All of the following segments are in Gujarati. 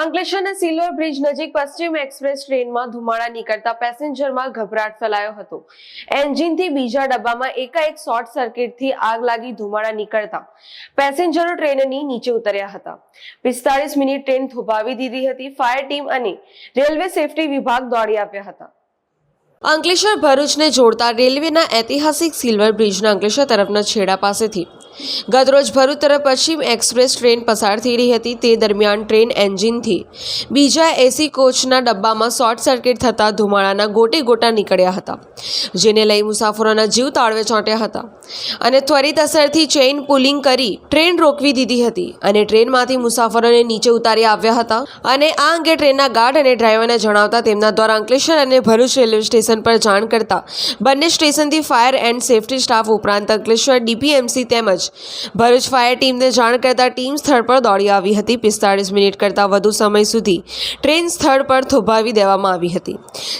અંકલેશ્વરના સિલ્વર બ્રિજ નજીક પશ્ચિમ એક્સપ્રેસ ટ્રેનમાં ધુમાડા નીકળતા પેસેન્જરમાં ગભરાટ ફેલાયો હતો. એન્જિનથી બીજા ડબ્બામાં એકાએક શોર્ટ સર્કિટથી આગ લાગી ધુમાડા નીકળતા પેસેન્જરો ટ્રેનની નીચે ઉતર્યા હતા. પિસ્તાળીસ મિનિટ ટ્રેન થોભાવી દીધી હતી. ફાયર ટીમ અને રેલવે સેફટી વિભાગ દોડી આવ્યા હતા. અંકલેશ્વર ભરૂચને જોડતા રેલવેના ઐતિહાસિક સિલ્વર બ્રિજના અંકલેશ્વર તરફના છેડા પાસેથી ગતરોજ ભરૂચ તરફ પશ્ચિમ એક્સપ્રેસ ટ્રેન પસાર થઈ રહી હતી. તે દરમિયાન ટ્રેન એન્જિનથી બીજા એસી કોચના ડબ્બામાં શોર્ટ સર્કિટ થતાં ધુમાડાના ગોટે ગોટા નીકળ્યા હતા, જેને લઈ મુસાફરોના જીવ તાળવે ચોંટ્યા હતા અને ત્વરિત અસરથી ચેઇન પુલિંગ કરી ટ્રેન રોકવી દીધી હતી અને ટ્રેનમાંથી મુસાફરોને નીચે ઉતારી આવ્યા હતા અને આ અંગે ટ્રેનના ગાર્ડ અને ડ્રાઈવરને જણાવતા તેમના દ્વારા અંકલેશ્વર અને ભરૂચ રેલવે સ્ટેશન પર જાણ કરતા બંને સ્ટેશનથી ફાયર એન્ડ સેફટી સ્ટાફ ઉપરાંત અંકલેશ્વર ડીપીએમસી તેમજ ભરૂચ ફાયર ટીમને જાણ કરતા ટીમ સ્થળ પર દોડી આવી હતી. પિસ્તાળીસ મિનિટ કરતાં વધુ સમય સુધી ટ્રેન સ્થળ પર થોભાવી દેવામાં આવી હતી.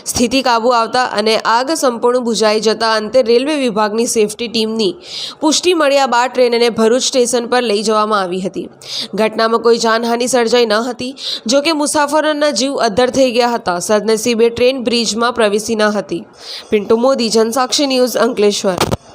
સ્થિતિ કાબુ આવતા અને આગ સંપૂર્ણ બુઝાઈ જતા અંતે રેલવે વિભાગની સેફટી ટીમની પુષ્ટિ મળ્યા બાદ ટ્રેનને ભરૂચ સ્ટેશન પર લઈ જવામાં આવી હતી. ઘટનામાં કોઈ જાનહાનિ સર્જાઈ ન હતી. જોકે મુસાફરોના જીવ અદ્ધર થઈ ગયા હતા. સદનસીબે ટ્રેન બ્રિજમાં પ્રવેશી ન હતી. પિન્ટુ મોદી, જનસાક્ષી ન્યૂઝ અંકલેશ્વર.